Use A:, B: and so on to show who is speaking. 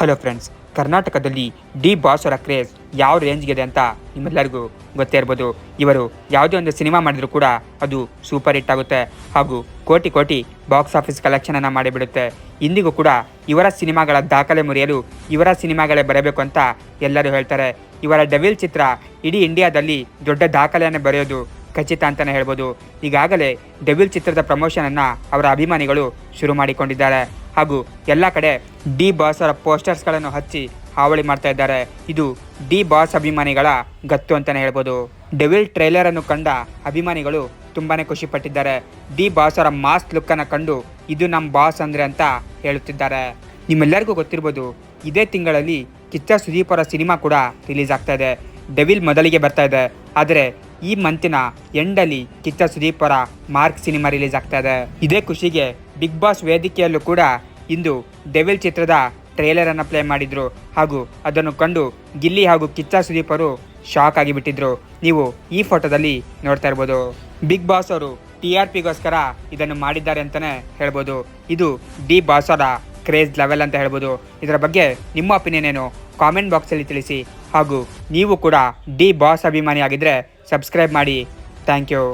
A: Hello friends ಕರ್ನಾಟಕದಲ್ಲಿ D ಬಾಸರ craze ಯಾವ ರೇಂಜ್ಗಿದೆ ಅಂತ ನಿಮ್ಮೆಲ್ಲರಿಗೂ ಗೊತ್ತೇ ಇರ್ಬೋದು ಇವರು ಯಾವುದೇ ಒಂದು ಸಿನಿಮಾ ಮಾಡಿದರೂ ಕೂಡ ಅದು ಸೂಪರ್ ಹಿಟ್ ಆಗುತ್ತೆ ಹಾಗೂ ಕೋಟಿ ಕೋಟಿ ಬಾಕ್ಸ್ ಆಫೀಸ್ ಕಲೆಕ್ಷನನ್ನು ಮಾಡಿಬಿಡುತ್ತೆ. ಇಂದಿಗೂ ಕೂಡ ಇವರ ಸಿನಿಮಾಗಳ ದಾಖಲೆ ಮುರಿಯಲು ಇವರ ಸಿನಿಮಾಗಳೇ ಬರಬೇಕು ಅಂತ ಎಲ್ಲರೂ ಹೇಳ್ತಾರೆ. ಇವರ ಡೆವಿಲ್ ಚಿತ್ರ ಇಡೀ ಇಂಡಿಯಾದಲ್ಲಿ ದೊಡ್ಡ ದಾಖಲೆಯನ್ನು ಬರೆಯೋದು ಖಚಿತ ಅಂತಲೇ ಹೇಳ್ಬೋದು. ಈಗಾಗಲೇ ಡೆವಿಲ್ ಚಿತ್ರದ ಪ್ರಮೋಷನನ್ನು ಅವರ ಅಭಿಮಾನಿಗಳು ಶುರು ಮಾಡಿಕೊಂಡಿದ್ದಾರೆ. ಹಾಗೂ ಎಲ್ಲ ಕಡೆ ಡಿ ಬಾಸ್ ಅವರ ಪೋಸ್ಟರ್ಸ್ಗಳನ್ನು ಹಚ್ಚಿ ಹಾವಳಿ ಮಾಡ್ತಾ ಇದ್ದಾರೆ. ಇದು ಡಿ ಬಾಸ್ ಅಭಿಮಾನಿಗಳ ಗತ್ತು ಅಂತಲೇ ಹೇಳ್ಬೋದು. ಡೆವಿಲ್ ಟ್ರೈಲರ್ ಅನ್ನು ಕಂಡ ಅಭಿಮಾನಿಗಳು ತುಂಬಾನೇ ಖುಷಿ ಪಟ್ಟಿದ್ದಾರೆ ಡಿ ಬಾಸ್ ಅವರ ಮಾಸ್ ಲುಕ್ ಅನ್ನು ಕಂಡು ಇದು ನಮ್ಮ ಬಾಸ್ ಅಂದ್ರೆ ಅಂತ ಹೇಳುತ್ತಿದ್ದಾರೆ. ನಿಮ್ಮೆಲ್ಲರಿಗೂ ಗೊತ್ತಿರ್ಬೋದು, ಇದೇ ತಿಂಗಳಲ್ಲಿ ಕಿಚ್ಚ ಸುದೀಪ್ ಅವರ ಸಿನಿಮಾ ಕೂಡ ರಿಲೀಸ್ ಆಗ್ತಾ ಇದೆ. ಡೆವಿಲ್ ಮೊದಲಿಗೆ ಬರ್ತಾ ಇದೆ, ಆದರೆ ಈ ಮಂತಿನ ಎಂಡಲ್ಲಿ ಕಿಚ್ಚ ಸುದೀಪರ ಮಾರ್ಕ್ ಸಿನಿಮಾ ರಿಲೀಸ್ ಆಗ್ತಾ ಇದೆ. ಇದೇ ಖುಷಿಗೆ ಬಿಗ್ ಬಾಸ್ ವೇದಿಕೆಯಲ್ಲೂ ಕೂಡ ಇಂದು ಡೆವಿಲ್ ಚಿತ್ರದ ಟ್ರೇಲರ್ ಅನ್ನು ಪ್ಲೇ ಮಾಡಿದ್ರು. ಹಾಗೂ ಅದನ್ನು ಕಂಡು ಗಿಲ್ಲಿ ಹಾಗೂ ಕಿಚ್ಚ ಸುದೀಪರು ಶಾಕ್ ಆಗಿಬಿಟ್ಟಿದ್ರು. ನೀವು ಈ ಫೋಟೋದಲ್ಲಿ ನೋಡ್ತಾ ಇರ್ಬೋದು. ಬಿಗ್ ಬಾಸ್ ಅವರು ಟಿ ಆರ್ ಪಿಗೋಸ್ಕರ ಇದನ್ನು ಮಾಡಿದ್ದಾರೆ ಅಂತಾನೆ ಹೇಳ್ಬೋದು. ಇದು ಡಿ ಬಾಸ್ ಅವರ ಕ್ರೇಜ್ ಲೆವೆಲ್ ಅಂತ ಹೇಳ್ಬೋದು. ಇದರ ಬಗ್ಗೆ ನಿಮ್ಮ ಒಪಿನಿಯನ್ ಏನು? ಕಾಮೆಂಟ್ ಬಾಕ್ಸಲ್ಲಿ ತಿಳಿಸಿ. ಹಾಗೂ ನೀವು ಕೂಡ ಡಿ ಬಾಸ್ ಅಭಿಮಾನಿ ಆಗಿದ್ದರೆ ಸಬ್ಸ್ಕ್ರೈಬ್ ಮಾಡಿ. Thank you.